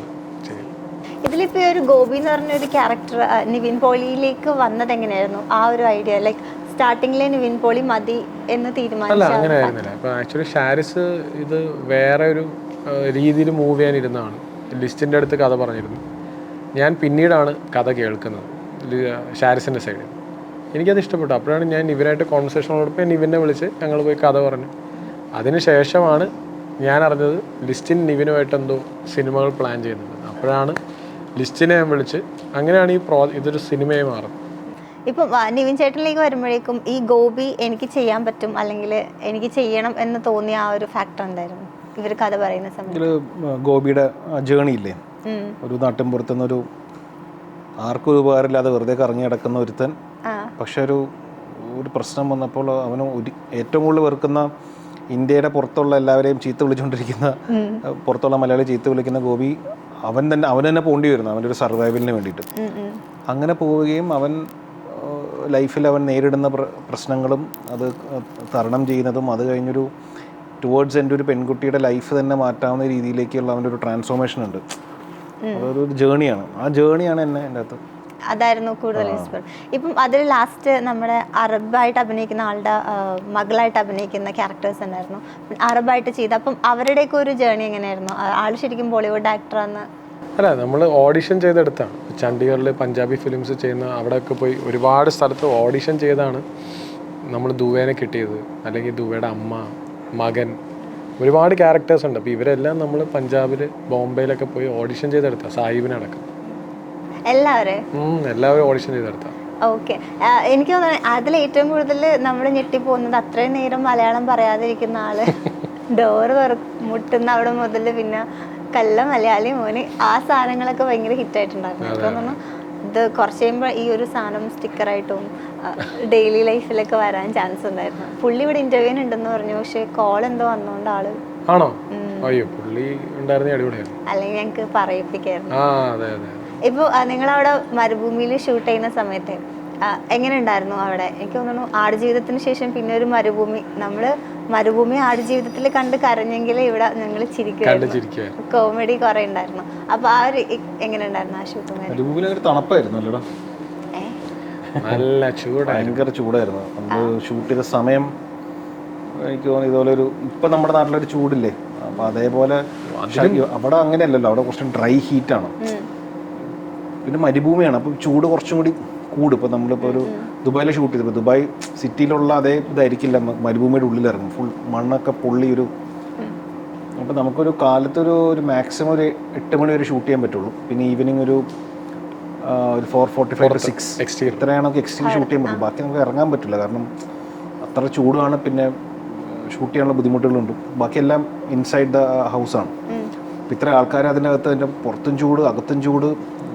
Speaker 1: ഇതിലിപ്പോ ഒരു ഗോപി എന്ന് പറഞ്ഞ ഒരു ക്യാരക്ടർ നിവിൻ പോളിയിലേക്ക് വന്നത് എങ്ങനെയായിരുന്നു? ആ ഒരു ഐഡിയ ലൈക്ക് സ്റ്റാർട്ടിങ്ങിലെ നിവിൻ പോളി മതി എന്ന്
Speaker 3: അല്ല അങ്ങനെ ആയിരുന്നില്ല ആക്ച്വലി ഷാരിസ് ഇത് വേറെ ഒരു രീതിയിൽ മൂവ് ചെയ്യാനിരുന്നതാണ്. ലിസ്റ്റിന്റെ അടുത്ത് കഥ പറഞ്ഞിരുന്നു. ഞാൻ പിന്നീടാണ് കഥ കേൾക്കുന്നത് ഷാരിസിന്റെ സൈഡിൽ എനിക്കത് ഇഷ്ടപ്പെട്ടു. അപ്പോഴാണ് ഞാൻ നിവിനായിട്ട് കോൺവെർസേഷൻ ഉള്ളപ്പോൾ ഞാൻ നിവിനെ വിളിച്ച് ഞങ്ങൾ പോയി കഥ പറഞ്ഞു. അതിന് ശേഷമാണ് ഞാൻ അറിഞ്ഞത് ലിസ്റ്റിൻ നിവിനുമായിട്ട് എന്തോ സിനിമകൾ പ്ലാൻ ചെയ്യുന്നത്. അപ്പോഴാണ് ലിസ്റ്റിനെ ഞാൻ വിളിച്ച് അങ്ങനെയാണ് ഈ പ്രോ ഇതൊരു സിനിമയായി മാറുന്നത്.
Speaker 1: ഇപ്പം നിവിൻ ചേട്ടനിലേക്ക് വരുമ്പോഴേക്കും ഈ ഗോപി എനിക്ക് ചെയ്യാൻ പറ്റും അല്ലെങ്കിൽ എനിക്ക് ചെയ്യണം എന്ന് തോന്നിയ ആ ഒരു ഫാക്ടർ എന്തായിരുന്നു? ഇവർ കഥ പറയുന്ന സമയത്ത്.
Speaker 2: ഗോപിയുടെ ജേണി ഇല്ലേ. ഒരു നാട്ടിൻ പുറത്തുനിന്നൊരു ആർക്കും ഒരു ഉപകാരമില്ലാതെ വെറുതെ കറങ്ങി കിടക്കുന്ന ഒരുത്തൻ. പക്ഷെ ഒരു ഒരു പ്രശ്നം വന്നപ്പോൾ അവന് ഒരു ഏറ്റവും കൂടുതൽ വെറുക്കുന്ന ഇന്ത്യയുടെ പുറത്തുള്ള എല്ലാവരെയും ചീത്ത വിളിച്ചുകൊണ്ടിരിക്കുന്ന പുറത്തുള്ള മലയാളി ചീത്ത വിളിക്കുന്ന ഗോപി അവൻ തന്നെ അവൻ തന്നെ പോണ്ടി വരുന്നു അവന്റെ ഒരു സർവൈവലിന് വേണ്ടിയിട്ട്. അങ്ങനെ പോവുകയും അവൻ ലൈഫിൽ അവൻ നേരിടുന്ന പ്രശ്നങ്ങളും അത് തരണം ചെയ്യുന്നതും അത് കഴിഞ്ഞൊരു ടുവേർഡ്സ് എന്റെ ഒരു പെൺകുട്ടിയുടെ ലൈഫ് തന്നെ മാറ്റാവുന്ന രീതിയിലേക്കുള്ള അവന്റെ ഒരു ട്രാൻസ്ഫോർമേഷൻ ഉണ്ട്. അതൊരു ജേണിയാണ് ആ ജേണിയാണ് എന്നെ എന്റെ അകത്ത്.
Speaker 1: അതായിരുന്നു കൂടുതൽ ഇൻസ്പയർ ഇപ്പം അതിൽ ലാസ്റ്റ് നമ്മുടെ അറബായിട്ട് അഭിനയിക്കുന്ന ആളുടെ മകളായിട്ട് അഭിനയിക്കുന്ന ക്യാരക്ടേഴ്സ് ഉണ്ടായിരുന്നു അറബായിട്ട് ചെയ്ത അപ്പം അവരുടെയൊക്കെ ഒരു ജേണി എങ്ങനെയായിരുന്നു? ആൾ ആൾ ശരിക്കും ബോളിവുഡ് ആക്ടറാന്ന്
Speaker 3: അല്ല നമ്മൾ ഓഡിഷൻ ചെയ്തെടുത്താണ്. ചണ്ഡീഗഡിൽ പഞ്ചാബി ഫിലിംസ് ചെയ്യുന്ന അവിടെയൊക്കെ പോയി ഒരുപാട് സ്ഥലത്ത് ഓഡിഷൻ ചെയ്താണ് നമ്മൾ ദുവേനെ കിട്ടിയത്. അല്ലെങ്കിൽ ദുവയുടെ അമ്മ മകൻ ഒരുപാട് ക്യാരക്ടേഴ്സ് ഉണ്ട്. അപ്പോൾ ഇവരെല്ലാം നമ്മൾ പഞ്ചാബിൽ ബോംബെയിലൊക്കെ പോയി ഓഡിഷൻ ചെയ്തെടുത്ത സാഹിബിനടക്കം. എല്ലാവരും? എല്ലാവരും ഓഡിഷൻ ചെയ്തെടുത്ത
Speaker 1: ഓക്കെ എനിക്ക് തോന്നുന്നു അതിൽ ഏറ്റവും കൂടുതൽ നമ്മൾ ഞെട്ടിപ്പോകുന്നത് അത്രയും നേരം മലയാളം പറയാതിരിക്കുന്ന ആൾ. ഡോറ് മുട്ടുന്ന അവിടെ മുതൽ പിന്നെ കല്ല മലയാളി മോന് ആ സാധനങ്ങളൊക്കെ ഭയങ്കര ഹിറ്റായിട്ടുണ്ടായിരുന്നു എനിക്ക് തോന്നുന്നു ഇത് കുറച്ച് കഴിയുമ്പോൾ ഈ ഒരു സാധനം സ്റ്റിക്കറായിട്ടും ഡെയിലി ലൈഫിലൊക്കെ വരാൻ ചാൻസ് ഉണ്ടായിരുന്നു. പുള്ളി ഇവിടെ ഇന്റർവ്യൂവിന് ഉണ്ടെന്ന് പറഞ്ഞു. പക്ഷേ കോൾ എന്തോ വന്നോണ്ട് ആൾ
Speaker 3: ആണോ? അയ്യോ പുള്ളി
Speaker 1: അല്ലെങ്കിൽ ഞങ്ങൾക്ക് പറയിപ്പിക്കായിരുന്നു.
Speaker 3: ഇപ്പൊ
Speaker 1: ഇപ്പോൾ നിങ്ങളവിടെ മരുഭൂമിയിൽ ഷൂട്ട് ചെയ്യുന്ന സമയത്ത് എങ്ങനെ ഉണ്ടായിരുന്നു അവിടെ? എനിക്ക് തോന്നുന്നു ആടുജീവിതത്തിന് ശേഷം പിന്നെ ഒരു മരുഭൂമി. നമ്മൾ മരുഭൂമി ആടുജീവിതത്തിൽ കണ്ട് കരഞ്ഞെങ്കിൽ ഇവിടെ ഞങ്ങൾ
Speaker 3: ചിരിക്കുക
Speaker 1: കോമഡി കുറെ ഉണ്ടായിരുന്നു. അപ്പൊ ആ ഒരു എങ്ങനെ ഉണ്ടായിരുന്നു ആ ഷൂട്ടും
Speaker 2: തണുപ്പായിരുന്നു അല്ലേടാ
Speaker 3: നല്ല ചൂട്
Speaker 2: ഭയങ്കര ചൂടായിരുന്നു. നമ്മൾ ഷൂട്ട് ചെയ്ത സമയം എനിക്ക് തോന്നുന്നു ഇതുപോലെ ഒരു ഇപ്പൊ നമ്മുടെ നാട്ടിലൊരു ചൂടില്ലേ? അപ്പൊ അതേപോലെ അവിടെ അങ്ങനെയല്ലല്ലോ. അവിടെ കുറച്ച് ഡ്രൈ ഹീറ്റ് ആണ് പിന്നെ മരുഭൂമിയാണ്. അപ്പൊ ചൂട് കുറച്ചും കൂടി കൂടും. ഇപ്പോൾ നമ്മളിപ്പോൾ ഒരു ദുബായിൽ ഷൂട്ട് ചെയ്തപ്പോൾ ദുബായ് സിറ്റിയിലുള്ള അതേ ഇതായിരിക്കില്ല. മരുഭൂമിയുടെ ഉള്ളിലിറങ്ങും. ഫുൾ മണ്ണൊക്കെ പൊള്ളി ഒരു അപ്പോൾ നമുക്കൊരു കാലത്തൊരു ഒരു മാക്സിമം ഒരു എട്ട് മണി വരെ ഷൂട്ട് ചെയ്യാൻ പറ്റുള്ളൂ. പിന്നെ ഈവനിങ് ഒരു ഒരു four forty five to six. ഇത്രയാണ് നമുക്ക് ഷൂട്ട് ചെയ്യാൻ പറ്റുള്ളൂ. ബാക്കി നമുക്ക് ഇറങ്ങാൻ പറ്റില്ല. കാരണം അത്ര ചൂടാണ്. പിന്നെ ഷൂട്ട് ചെയ്യാനുള്ള ബുദ്ധിമുട്ടുകളുണ്ട്. ബാക്കിയെല്ലാം ഇൻസൈഡ് ദ ഹൗസാണ് ഇത്ര ആൾക്കാർ അതിനകത്ത് അതിന്റെ പുറത്തും ചൂട് അകത്തും ചൂട്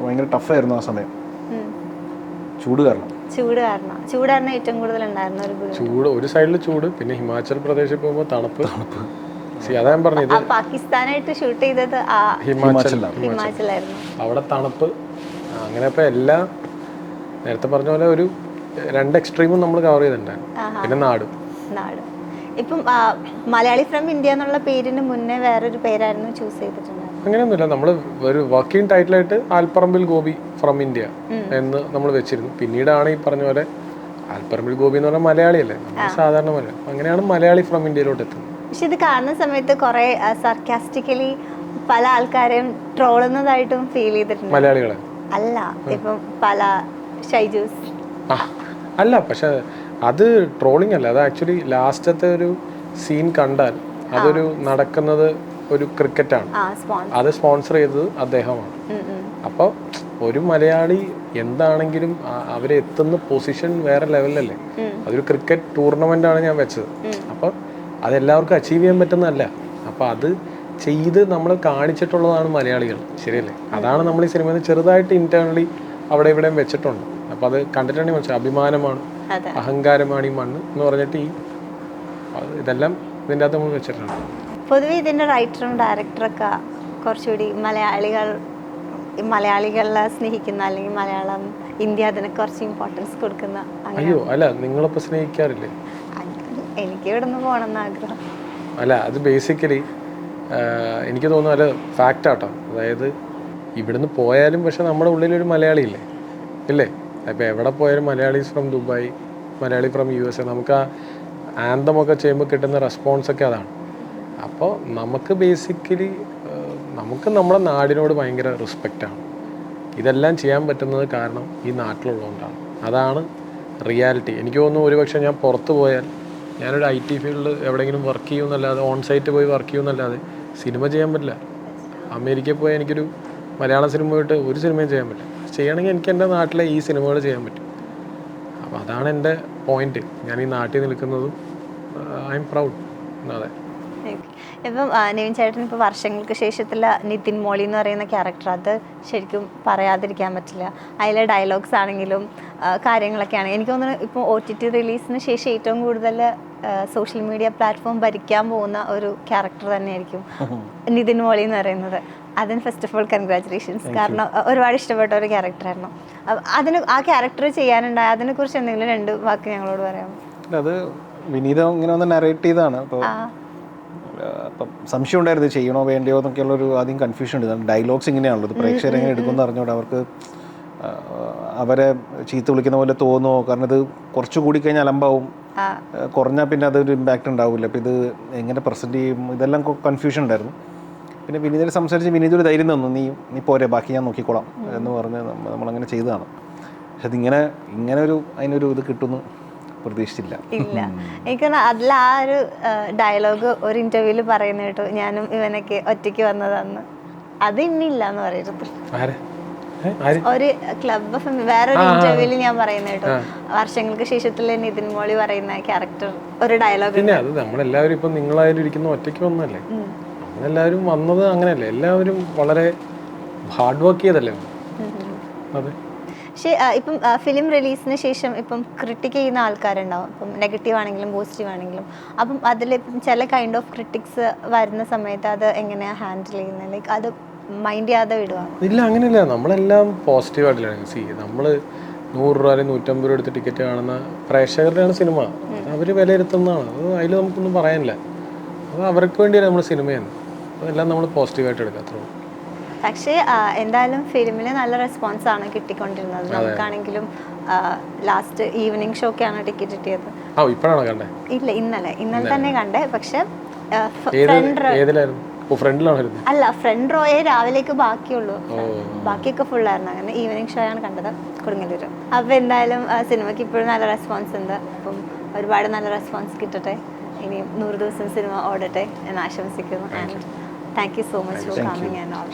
Speaker 2: ഭയങ്കര ടഫായിരുന്നു ആ സമയം. ചൂട് കാരണം.
Speaker 1: ചൂട് കാരണം. ചൂട് കാരണം ഏറ്റവും കൂടുതൽ ഉണ്ടായിരുന്ന ഒരു ബുദ്ധിമുട്ട്
Speaker 3: ചൂട് ഒരു സൈഡിൽ ചൂട് പിന്നെ ഹിമാചൽ പ്രദേശിൽ പോകുമ്പോൾ തണുപ്പ്. സി അതാ ഞാൻ പറഞ്ഞത്.
Speaker 1: ആ പാകിസ്ഥാനായിട്ട് ഷൂട്ട് ചെയ്തത് ഹിമാചലായിരുന്നു.
Speaker 3: അവിടെ തണുപ്പ്. അങ്ങനെ ഇപ്പൊ എല്ലാം നേരത്തെ പറഞ്ഞ പോലെ ഒരു രണ്ട് എക്സ്ട്രീമും നമ്മൾ കവർ ചെയ്തിട്ടുണ്ടായിരുന്നു. പിന്നെ നാട്.
Speaker 1: നാട്. ഇപ്പം മലയാളി ഫ്രം ഇന്ത്യ എന്നുള്ള പേരിന് മുന്നേ വേറൊരു പേരായിരുന്നു ചൂസ് ചെയ്തിട്ടുണ്ടായിരുന്നത്.
Speaker 3: അങ്ങനെയൊന്നുമില്ല. നമ്മൾ ഒരു വർക്കിംഗ് ടൈറ്റിലായിട്ട് ആൽപ്പറമ്പിൽ ഗോപി ഫ്രം ഇന്ത്യ എന്ന് നമ്മൾ വെച്ചിരുന്നു. പിന്നീടാണ് ഈ പറഞ്ഞ പോലെ ആൽപ്പറമ്പിൽ ഗോപി എന്ന് പറഞ്ഞാൽ മലയാളിയല്ലേ? അല്ലേ സാധാരണ മലയാളം. അങ്ങനെയാണ് മലയാളി ഫ്രം ഇന്ത്യയിലോട്ട് എത്തുന്നത്.
Speaker 1: പക്ഷെ ഇത് കാണുന്ന സമയത്ത് കുറെ സർക്കാസ്റ്റിക്കലി പല ആൾക്കാരെയും ട്രോളുന്നതായിട്ടും ഫീൽ ചെയ്തിട്ടുണ്ട്.
Speaker 3: മലയാളികളെ?
Speaker 1: അല്ല ഇപ്പം പല ഷൈജൂസ്.
Speaker 3: അല്ല പക്ഷെ അത് ട്രോളിംഗ് അല്ല. അത് ആക്ച്വലി ലാസ്റ്റത്തെ ഒരു സീൻ കണ്ടാൽ അതൊരു നടക്കുന്നത് ഒരു ക്രിക്കറ്റാണ് അത് സ്പോൺസർ ചെയ്തത് അദ്ദേഹമാണ്. അപ്പോൾ ഒരു മലയാളി എന്താണെങ്കിലും അവരെ എത്തുന്ന പൊസിഷൻ വേറെ ലെവലല്ലേ അതൊരു ക്രിക്കറ്റ് ടൂർണമെന്റ് ആണ് ഞാൻ വെച്ചത്. അപ്പോൾ അതെല്ലാവർക്കും അച്ചീവ് ചെയ്യാൻ പറ്റുന്നതല്ല. അപ്പോൾ അത് ചെയ്ത് നമ്മൾ കാണിച്ചിട്ടുള്ളതാണ് മലയാളികൾ. ശരിയല്ലേ? അതാണ് നമ്മൾ ഈ സിനിമയിൽ ചെറുതായിട്ട് ഇന്റേണലി അവിടെ ഇവിടെയും വെച്ചിട്ടുണ്ട്. അപ്പോൾ അത് കണ്ടിട്ടുണ്ടെങ്കിൽ മനസ്സിലായി അഭിമാനമാണ് അഹങ്കാരമാണ് ഈ മണ്ണ് എന്ന് പറഞ്ഞിട്ട് ഈ ഇതെല്ലാം ഇതിന്റെ അകത്ത് നമ്മൾ വെച്ചിട്ടുണ്ട്.
Speaker 1: പൊതുവെ ഇതിന്റെ റൈറ്ററും ഡയറക്ടറൊക്കെ കുറച്ചുകൂടി മലയാളികൾ മലയാളികളെ സ്നേഹിക്കുന്ന അല്ലെങ്കിൽ മലയാളം ഇന്ത്യ അതിന് കുറച്ച് ഇമ്പോർട്ടൻസ് കൊടുക്കുന്ന
Speaker 3: അയ്യോ അല്ല നിങ്ങളിപ്പോൾ സ്നേഹിക്കാറില്ലേ?
Speaker 1: എനിക്ക് ഇവിടെ നിന്ന് പോകണമെന്ന് ആഗ്രഹം.
Speaker 3: അല്ല അത് ബേസിക്കലി എനിക്ക് തോന്നുന്നു അല്ല ഫാക്റ്റ് ആട്ടോ. അതായത് ഇവിടുന്ന് പോയാലും പക്ഷെ നമ്മുടെ ഉള്ളിലൊരു മലയാളി ഇല്ലേ? ഇല്ലേ അപ്പോൾ എവിടെ പോയാലും Malayalees from Dubai Malayali from U S A നമുക്ക് ആ ആന്തമൊക്കെ ചെയ്യുമ്പോൾ കിട്ടുന്ന റെസ്പോൺസ് ഒക്കെ അതാണ്. അപ്പോൾ നമുക്ക് ബേസിക്കലി നമുക്ക് നമ്മുടെ നാടിനോട് ഭയങ്കര റെസ്പെക്റ്റാണ് ഇതെല്ലാം ചെയ്യാൻ പറ്റുന്നത് കാരണം ഈ നാട്ടിലുള്ളതുകൊണ്ടാണ്. അതാണ് റിയാലിറ്റി എനിക്ക് തോന്നുന്നു ഒരുപക്ഷെ ഞാൻ പുറത്ത് പോയാൽ ഞാനൊരു ഐ ടി ഫീൽഡിൽ എവിടെയെങ്കിലും വർക്ക് ചെയ്യുമെന്നല്ലാതെ ഓൺ സൈറ്റ് പോയി വർക്ക് ചെയ്യുമെന്നല്ലാതെ സിനിമ ചെയ്യാൻ പറ്റില്ല. അമേരിക്കയിൽ പോയി എനിക്കൊരു മലയാള സിനിമ പോയിട്ട് ഒരു സിനിമയും ചെയ്യാൻ പറ്റില്ല. ചെയ്യണമെങ്കിൽ എനിക്ക് എന്റെ നാട്ടിലെ ഈ സിനിമകൾ ചെയ്യാൻ പറ്റും. അപ്പോൾ അതാണ് എന്റെ പോയിന്റ് ഞാൻ ഈ നാട്ടിൽ നിൽക്കുന്നതും ഐ എം പ്രൗഡ് അതെ.
Speaker 1: ഇപ്പം നിവിൻ ചേട്ടൻ ഇപ്പോൾ വർഷങ്ങൾക്ക് ശേഷത്തില്ല നിതിൻ മോളി എന്ന് പറയുന്ന ക്യാരക്ടർ അത് ശരിക്കും പറയാതിരിക്കാൻ പറ്റില്ല. അതിലെ ഡയലോഗ്സ് ആണെങ്കിലും കാര്യങ്ങളൊക്കെ ആണെങ്കിലും. എനിക്ക് തോന്നുന്നു ഇപ്പോൾ ഒ ടി ടി റിലീസിന് ശേഷം ഏറ്റവും കൂടുതൽ സോഷ്യൽ മീഡിയ പ്ലാറ്റ്ഫോം ഭരിക്കാൻ പോകുന്ന ഒരു ക്യാരക്ടർ തന്നെയായിരിക്കും നിതിൻ മോളി എന്ന് പറയുന്നത്. അതിന് ഫസ്റ്റ് ഓഫ് ഓൾ കൺഗ്രാറ്റുലേഷൻസ് കാരണം ഒരുപാട് ഇഷ്ടപ്പെട്ട ഒരു ക്യാരക്ടറായിരുന്നു അതിന് ആ ക്യാരക്ടർ ചെയ്യാനുണ്ടായ അതിനെക്കുറിച്ച് എന്തെങ്കിലും രണ്ട് വാക്ക് ഞങ്ങളോട് പറയാമോ?
Speaker 2: അത് വിനീത ഇങ്ങനെ ഒന്ന് നറേറ്റ് ചെയ്താണ് അപ്പോൾ അപ്പം സംശയം ഉണ്ടായിരുന്നു ചെയ്യണോ വേണ്ടയോ എന്നൊക്കെയുള്ള ഒരു ആദ്യം കൺഫ്യൂഷൻ ഉണ്ട്. ഡയലോഗ്സ് ഇങ്ങനെയാണല്ലോ. ഇത് എങ്ങനെ എടുക്കുമെന്ന് അറിഞ്ഞോണ്ട് അവർക്ക് അവരെ ചീത്ത വിളിക്കുന്ന പോലെ തോന്നുമോ കാരണം ഇത് കുറച്ച് കൂടി കഴിഞ്ഞാൽ അലമ്പാവും. കുറഞ്ഞാൽ പിന്നെ അതൊരു ഇമ്പാക്റ്റ് ഉണ്ടാവില്ല. അപ്പം ഇത് എങ്ങനെ പ്രസന്റ് ചെയ്യും? ഇതെല്ലാം കൺഫ്യൂഷൻ ഉണ്ടായിരുന്നു. പിന്നെ വിനീതരെ സംസാരിച്ച് വിനീത് ഒരു ധൈര്യം തന്നു. നീ നീ പോരെ ബാക്കി ഞാൻ നോക്കിക്കോളാം എന്ന് പറഞ്ഞ് നമ്മ- നമ്മളങ്ങനെ ചെയ്തതാണ്. പക്ഷെ അതിങ്ങനെ ഇങ്ങനെ ഒരു അതിനൊരു ഇത് കിട്ടുമെന്ന് പ്രതീക്ഷിച്ചില്ല.
Speaker 1: ഇല്ല. എനിക്ക് അതിൽ ആ ഒരു ഡയലോഗ് ഒരു ഇന്റർവ്യൂവിൽ പറയുന്ന കേട്ടു. ഞാനും ഇവനൊക്കെ ഒറ്റയ്ക്ക് വന്നതാന്ന്. അത് ഇന്നില്ല എന്ന് പറയരുത് ഒരു ക്ലബ് ഓഫ് വേറൊരു ഇന്റർവ്യൂവിൽ ഞാൻ പറയുന്ന കേട്ടു. വർഷങ്ങൾക്ക് ശേഷത്തിൽ നിതിൻ മോളി പറയുന്ന ക്യാരക്ടർ ഒരു ഡയലോഗ്
Speaker 3: പിന്നെ അത് നമ്മളെല്ലാവരും ഇപ്പൊ നിങ്ങളായാലും ഇരിക്കുന്ന ഒറ്റയ്ക്ക് വന്നല്ലേ നമ്മളെല്ലാവരും വന്നത് അങ്ങനെയല്ലേ? എല്ലാവരും വളരെ ഹാർഡ് വർക്ക് ചെയ്തല്ലേ? അതെ.
Speaker 1: ഇപ്പം ഫിലിം റിലീസിന് ശേഷം ഇപ്പം ക്രിട്ടിക് ചെയ്യുന്ന ആൾക്കാരുണ്ടാവും. ഇപ്പം നെഗറ്റീവ് ആണെങ്കിലും പോസിറ്റീവ് ആണെങ്കിലും. അപ്പം അതിൽ ഇപ്പം ചില കൈൻഡ് ഓഫ് ക്രിട്ടിക്സ് വരുന്ന സമയത്ത് അത് എങ്ങനെയാണ് ഹാൻഡിൽ ചെയ്യുന്നത്? ലൈക്ക് അത് മൈൻഡ് ചെയ്യാതെ വിടുവാണ്
Speaker 3: ഇല്ല അങ്ങനെയല്ല. നമ്മളെല്ലാം പോസിറ്റീവ് ആയിട്ടില്ല. സി നമ്മൾ നൂറ് രൂപ അല്ലെങ്കിൽ നൂറ്റമ്പത് രൂപ എടുത്ത് ടിക്കറ്റ് കാണുന്ന പ്രേക്ഷകരുടെയാണ് സിനിമ അവർ വിലയിരുത്തുന്നതാണ്. അത് അതിൽ നമുക്കൊന്നും പറയാനില്ല. അത് അവർക്ക് വേണ്ടിയാണ് നമ്മൾ സിനിമയാണ് അതെല്ലാം നമ്മൾ പോസിറ്റീവായിട്ട് ഉള്ളൂ.
Speaker 1: പക്ഷേ എന്തായാലും ഫിലിമിന് നല്ല റെസ്പോൺസ് ആണ് കിട്ടിക്കൊണ്ടിരുന്നത്. നമുക്കാണെങ്കിലും ലാസ്റ്റ് ഈവനിങ് ഷോക്കാണ് ടിക്കറ്റ് കിട്ടിയത്. ഇല്ല ഇന്നലെ. ഇന്നലെ തന്നെ കണ്ടേ. പക്ഷെ അല്ല ഫ്രണ്ട് റോയെ രാവിലേക്ക് ബാക്കിയുള്ളൂ. ബാക്കിയൊക്കെ ഫുൾ ആയിരുന്നു അങ്ങനെ ഈവനിങ് ഷോ ആണ് കണ്ടത് കൊടുങ്ങല്ലൂർ അപ്പൊ എന്തായാലും സിനിമയ്ക്ക് ഇപ്പോഴും നല്ല റെസ്പോൺസ് ഉണ്ട്. അപ്പം ഒരുപാട് നല്ല റെസ്പോൺസ് കിട്ടട്ടെ. ഇനി നൂറ് ദിവസം സിനിമ ഓടട്ടെ എന്ന് ആശംസിക്കുന്നു. And thank you so much for coming and all